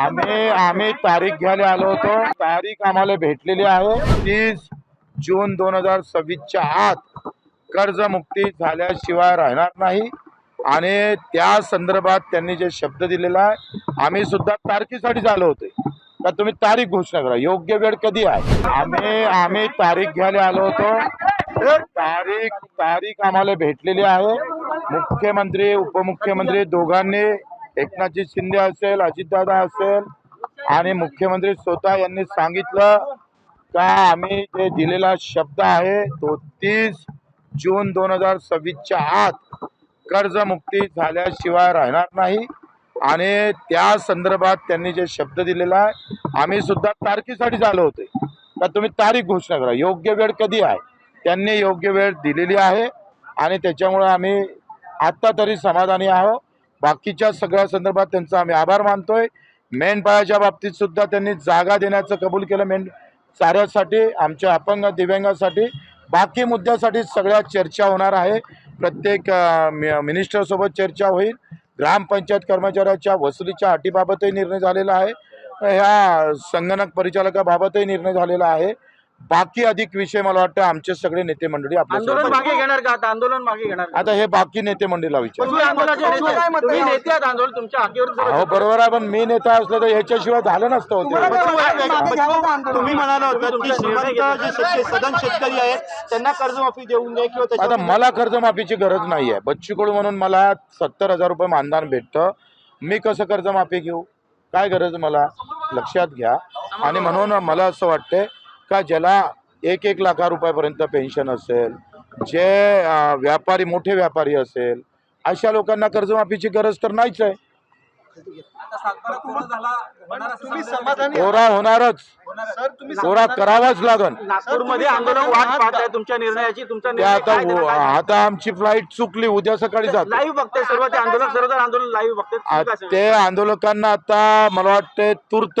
आम्ही आम्ही तारीख घ्यायला आलो होतो. तारीख आम्हाला भेटलेली आहे. तीस जून दोन हजार सव्वीसच्या आत कर्जमुक्ती झाल्याशिवाय राहणार नाही. आणि त्या संदर्भात त्यांनी जे शब्द दिलेला आहे आम्ही सुद्धा तारखेसाठी आलो होते. का तुम्ही तारीख घोषणा करा. योग्य वेळ कधी आहे? आम्ही आम्ही तारीख घ्यायला आलो होतो. तारीख तारीख आम्हाला भेटलेली आहे. मुख्यमंत्री उपमुख्यमंत्री दोघांनी एकनाथजी शिंदे असेल अजितदादा असेल आणि मुख्यमंत्री स्वतः यांनी सांगितलं का आम्ही जे दिलेला शब्द आहे तो तीस जून दोन हजार सव्वीसच्या आत कर्जमुक्ती झाल्याशिवाय राहणार नाही. आणि त्या संदर्भात त्यांनी जे शब्द दिलेला आहे आम्ही सुद्धा तारखेसाठी झालो होते. तर तुम्ही तारीख घोषणा करा. योग्य वेळ कधी आहे? त्यांनी योग्य वेळ दिलेली आहे आणि त्याच्यामुळे आम्ही आत्ता तरी समाधानी आहोत. बाकीच्या सगळ्या संदर्भात त्यांचा आम्ही आभार मानतोय. मेंढपाळाच्या बाबतीत सुद्धा त्यांनी जागा देण्याचं कबूल केलं. मेन चाऱ्यासाठी आमच्या अपंग दिव्यांगासाठी बाकी मुद्द्यासाठी सगळ्या चर्चा होणार आहे. प्रत्येक मि- मिनिस्टरसोबत चर्चा होईल. ग्रामपंचायत कर्मचाऱ्याच्या वसुलीच्या अटीबाबतही निर्णय झालेला आहे. ह्या संगणक परिचालकाबाबतही निर्णय झालेला आहे. बाकी अधिक विषय मला वाटतं आमचे सगळे नेते मंडळी आंदोलन आपल्या मागे घेणार का आता? आंदोलन मागे घेणार का? आता हे बाकी नेते मंडळीला विचार. तुम्ही आंदोलनाचे नेते. तुम्ही नेते आहात आंदोलन तुमच्या हाकेवर हो बरोबर आहे पण मी नेता असलो तर ह्याच्याशिवाय झालं नसतं होते. तुम्ही म्हणाला होता की श्रीमंत जे शेतकरी सदन शेतकरी आहेत त्यांना कर्जमाफी देऊ नये किंवा आता मला कर्जमाफीची गरज नाही आहे बच्चू कडू म्हणून मला सत्तर हजार रुपये मानधन भेटतं. मी कसं कर्जमाफी घेऊ? काय गरज मला? लक्षात घ्या. आणि म्हणून मला असं वाटतं का ज्याला एक एक लाखा रुपयापर्यंत पेन्शन असेल जे व्यापारी मोठे व्यापारी असेल अशा लोकांना कर्जमाफीची गरज तर नाहीच आहे. तुम्ही समाधानी कोरा होणारच. सर तुम्ही कोरा करावाच लागन. आता काय आता आमची फ्लाईट चुकली उद्या सकाळी जाते. ते आंदोलकांना आता मला वाटते तूर्त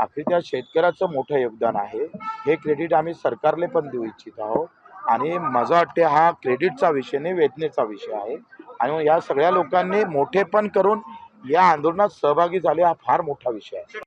आखरी त्या शेतकऱ्याचं मोठं योगदान आहे. हे क्रेडिट आम्ही सरकारला पण देऊ इच्छित आहोत. आणि माझं वाटते हा क्रेडिटचा विषय नाही वेदनेचा विषय आहे. आणि या सगळ्या लोकांनी मोठे पण करून या आंदोलनात सहभागी झाले हा फार मोठा विषय आहे.